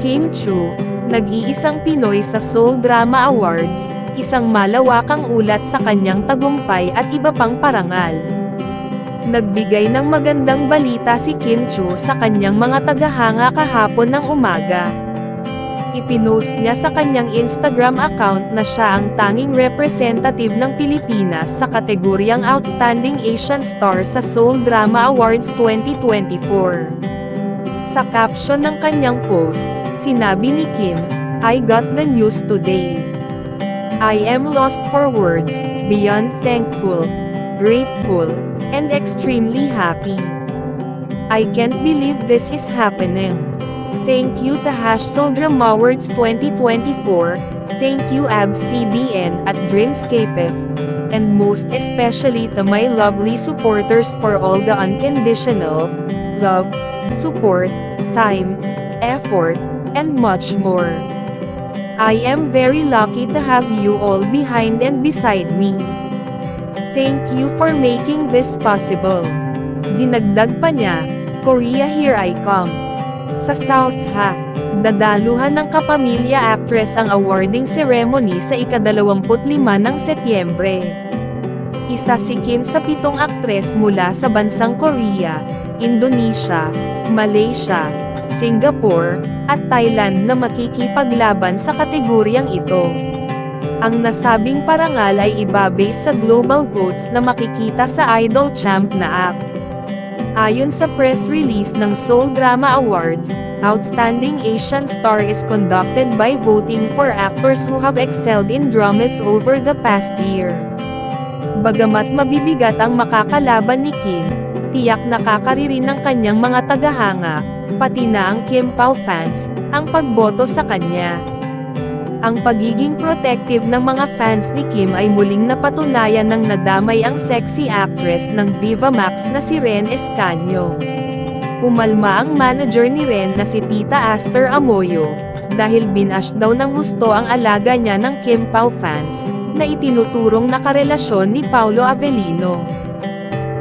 Kim Chu, nag-iisang Pinoy sa Seoul Drama Awards, isang malawakang ulat sa kanyang tagumpay at iba pang parangal. Nagbigay ng magandang balita si Kim Chu sa kanyang mga tagahanga kahapon ng umaga. Ipinost niya sa kanyang Instagram account na siya ang tanging representative ng Pilipinas sa kategoryang Outstanding Asian Star sa Seoul Drama Awards 2024. Sa caption ng kanyang post, sinabi ni Kim, I got the news today. I am lost for words, beyond thankful, grateful, and extremely happy. I can't believe this is happening. Thank you to Hash Soldram Awards 2024, thank you ABS CBN at Dreamscape and most especially to my lovely supporters for all the unconditional love, support, time, effort, and much more. I am very lucky to have you all behind and beside me. Thank you for making this possible. Dinagdag pa niya, Korea here I come. Sa South Ha, dadaluhan ng kapamilya actress ang awarding ceremony sa ikadalawamput-lima ng Setyembre. Isa si Kim sa pitong aktres mula sa bansang Korea, Indonesia, Malaysia, Singapore, at Thailand na makikipaglaban sa kategoryang ito. Ang nasabing parangal ay ibabase sa global votes na makikita sa Idol Champ na app. Ayon sa press release ng Seoul Drama Awards, Outstanding Asian Star is conducted by voting for actors who have excelled in dramas over the past year. Bagamat mabibigat ang makakalaban ni Kim, tiyak nakakaririn ng kanyang mga tagahanga, pati na ang Kim Pao fans, ang pagboto sa kanya. Ang pagiging protective ng mga fans ni Kim ay muling napatunayan ng nadamay ang sexy actress ng Viva Max na si Ren Escanio. Umalma ang manager ni Ren na si Tita Aster Amoyo, dahil binash daw ng husto ang alaga niya ng Kim Pao fans, na itinuturong nakarelasyon ni Paulo Avellino.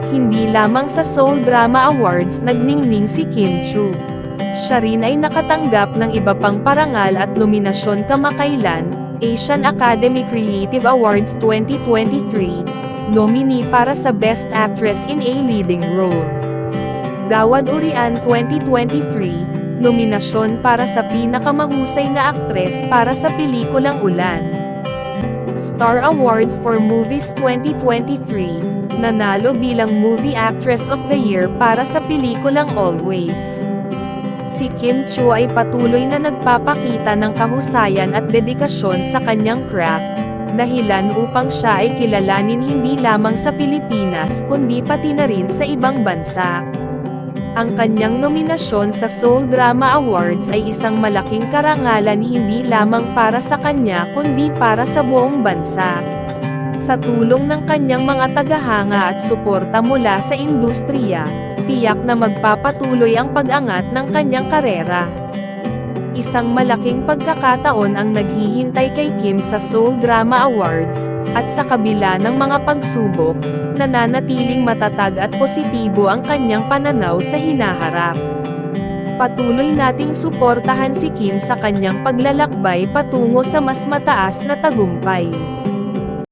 Hindi lamang sa Seoul Drama Awards nagningning si Kim Chu. Siya rin ay nakatanggap ng iba pang parangal at nominasyon kamakailan, Asian Academy Creative Awards 2023, nominee para sa Best Actress in a Leading Role. Gawad Urian 2023, nominasyon para sa pinakamahusay na aktres para sa pelikulang Ulan. Star Awards for Movies 2023, nanalo bilang Movie Actress of the Year para sa pelikulang Always. Si Kim Chu ay patuloy na nagpapakita ng kahusayan at dedikasyon sa kanyang craft, dahilan upang siya ay kilalanin hindi lamang sa Pilipinas kundi pati na rin sa ibang bansa. Ang kanyang nominasyon sa Seoul Drama Awards ay isang malaking karangalan hindi lamang para sa kanya kundi para sa buong bansa. Sa tulong ng kanyang mga tagahanga at suporta mula sa industriya, tiyak na magpapatuloy ang pag-angat ng kanyang karera. Isang malaking pagkakataon ang naghihintay kay Kim sa Seoul Drama Awards, at sa kabila ng mga pagsubok, nananatiling matatag at positibo ang kanyang pananaw sa hinaharap. Patuloy nating suportahan si Kim sa kanyang paglalakbay patungo sa mas mataas na tagumpay.